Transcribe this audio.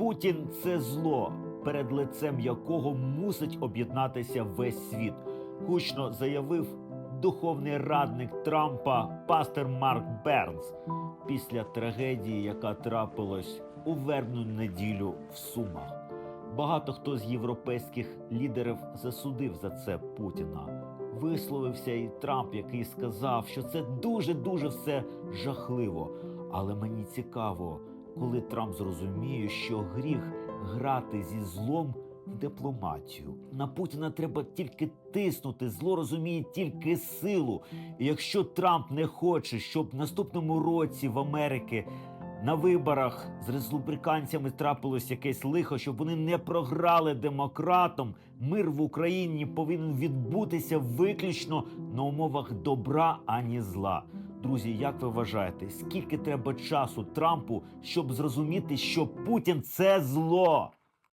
Путін це зло, перед лицем якого мусить об'єднатися весь світ. Гучно заявив духовний радник Трампа пастор Марк Бернс після трагедії, яка трапилась у вербну неділю в Сумах. Багато хто з європейських лідерів засудив за це Путіна. Висловився і Трамп, який сказав, що це дуже дуже все жахливо. Але мені цікаво, коли Трамп зрозуміє, що гріх грати зі злом в дипломатію. На Путіна треба тільки тиснути. Зло розуміє тільки силу. І якщо Трамп не хоче, щоб в наступному році в Америки на виборах з республіканцями трапилось якесь лихо, щоб вони не програли демократам. Мир в Україні повинен відбутися виключно на умовах добра, ані зла. Друзі, як ви вважаєте, скільки треба часу Трампу, щоб зрозуміти, що Путін це зло?